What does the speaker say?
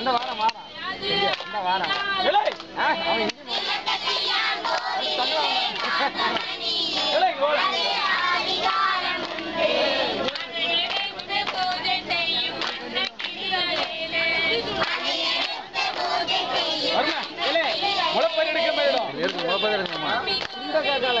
அந்த வாரம் வாரம். அந்த வாரம். அவன் முளைப்பயிர் இடம். இருக்கு முளைப்பயிர் இருக்குமா. இந்த காக்கால.